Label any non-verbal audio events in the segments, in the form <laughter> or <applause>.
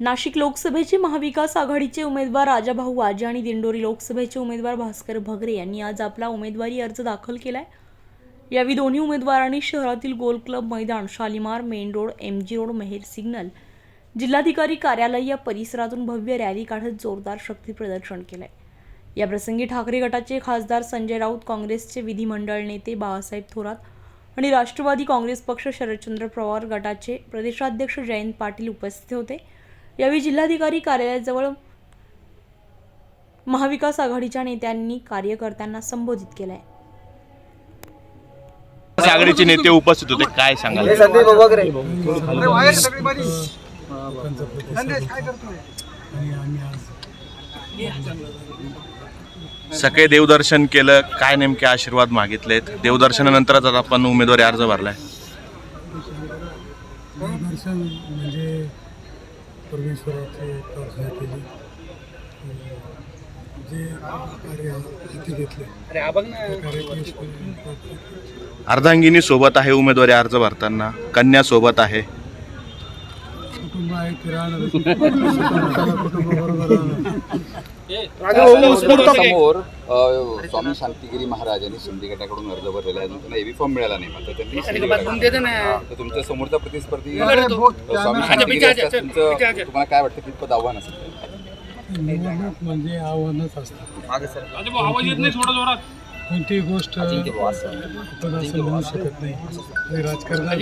नाशिक लोकसभेचे महाविकास आघाडीचे उमेदवार राजाभाऊ वाजे आणि दिंडोरी लोकसभेचे उमेदवार भास्कर भगरे यांनी आज आपला उमेदवारी अर्ज दाखल केला आहे यावेळी दोन्ही उमेदवारांनी शहरातील गोल क्लब मैदान Shalimar main road M G road Meher signal जिल्हाधिकारी कार्यालय या परिसरातून भव्य रॅली काढत जोरदार शक्ती प्रदर्शन केलंय. याप्रसंगी ठाकरे गटाचे खासदार संजय राऊत काँग्रेसचे विधिमंडळ नेते बाळासाहेब थोरात आणि राष्ट्रवादी काँग्रेस पक्ष शरदचंद्र पवार गटाचे प्रदेशाध्यक्ष जयंत पाटील उपस्थित होते. यावेळी जिल्हाधिकारी कार्यालयाजवळ महाविकास आघाडीच्या नेत्यांनी कार्यकर्त्यांना संबोधित केलंय. आघाडीचे नेते उपस्थित होते. काय सांगाल? सकाळी देवदर्शन केलं काय नेमके आशीर्वाद मागितलेत? देवदर्शनानंतरच आता आपण उमेदवारी अर्ज भरलाय. दर्शन म्हणजे परमेश्वराची प्रार्थना केली. की जे कार्य हाती घेतले. अर्धांगिनी सोबत आहे उमेदवारी अर्ज भरताना. कन्या सोबत आहे. कुटुंब आहे की राहणार कुटुंब बरोबर राहणार समोर स्वामी शांतिगिरी महाराज यांनी शिंदे गटाकडून अर्ज भरलेला आहे. त्यांना एबी फॉर्म मिळाला नाही. मात्र त्यांनी शिंदे गटाकडून- तर तुमच्या समोरचा प्रतिस्पर्धी स्वामी शांतिगिरी तुम्हाला काय वाटतं कितपत आव्हान असेल? निवडणूक म्हणजे आव्हानच असतात. कोणतीही गोष्ट आपण असं म्हणू शकत नाही. राजकारणात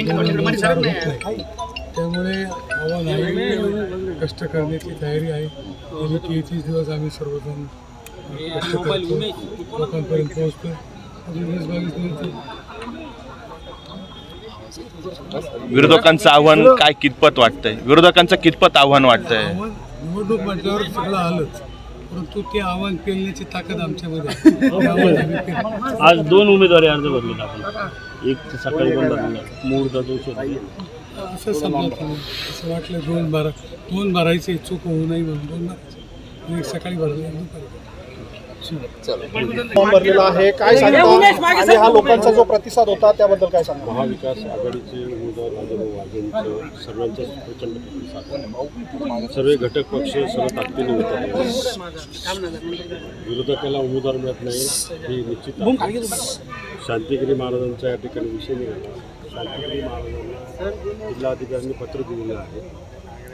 त्यामुळे आव्हान आहे कष्ट करण्याची तयारी आहे. गेली तेहतीस दिवस आम्ही सर्वजण कष्ट करतो लोकांपर्यंत पोहोचतो अजून वीस बावीस दिवस विरोधकांचं आव्हान काय कितपत वाटतंय? विरोधकांचं कितपत आव्हान वाटतंय? निवडणूक म्हटल्यावर सगळं आलंच. परंतु ते आव्हान पेलण्याची ताकद आमच्यामध्ये. <laughs> आज दोन उमेदवारी अर्ज भरलेत आपण. एक सकाळी पण मुहूर्त भरला. असं समजा तुम्ही असं वाटलं दोन बारा दोन भरायचे चूक होऊ नये म्हणून दोन भरायचे आणि एक सकाळी भरले एक दुपारी. भरले. फॉर्म भरलेला आहे. काय सांगता? आणि हा लोकांचा जो प्रतिसाद होता त्याबद्दल काय सांगा महाविकास आघाडीचे उमेदवार राजाभाऊ वाजेंचं सर्वांचाच प्रचंड प्रतिसाद. आहे. सर्व घटक पक्ष सर्व ताकदीने उतरले विरोधकाला उमेदवार मिळत नाही हे निश्चित आहे. शांतिगिरी महाराजांचा या ठिकाणी विषय निघाला शांतिगिरी महाराजांना जिल्हाधिकाऱ्यांनी पत्र दिलेलं आहे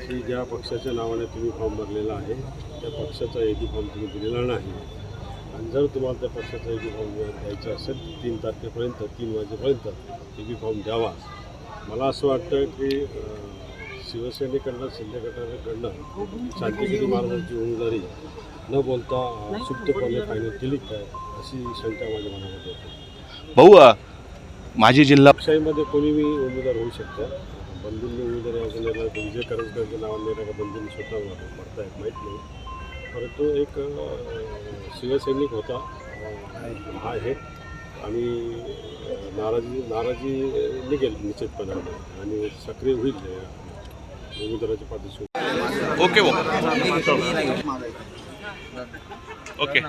की ज्या पक्षाच्या नावाने तुम्ही फॉर्म भरलेला आहे त्या पक्षाचा एडी फॉर्म तुम्ही दिलेला नाही. आणि जर तुम्हाला त्या पक्षाचा एबी फॉर्म द्यायचा असेल तर तीन तारखेपर्यंत तीन वाजेपर्यंत एबी फॉर्म द्यावा. मला असं वाटतं की शिवसेनेकडनं शिंदे गटाकडनं शांतिगिरी महाराजांची उमेदवारी न बोलता सुप्तपणे फायनल केली काय अशी शंका माझ्या मनामध्ये भाऊ माजी जिल्हा लोकशाहीमध्ये कोणी मी उमेदवार होऊ शकतं? बंधूंनी उमेदवारी विजय करंजकरच्या नावाने का बंधूंनी स्वतः भरतायत माहीत नाही. परंतु एक शिवसैनिक होता. हा आहे. आणि नाराजी नाराजी निघेल निश्चितपणाने. आणि सक्रिय होईल उमेदवाराच्या पाठीशी. ओके.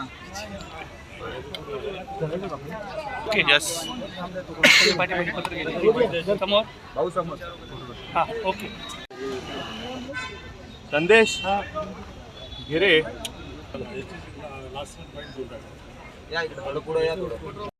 भाऊ ओके ओके यस संदेश? घे रे. या इकडे थोडं पुढे या थोडं.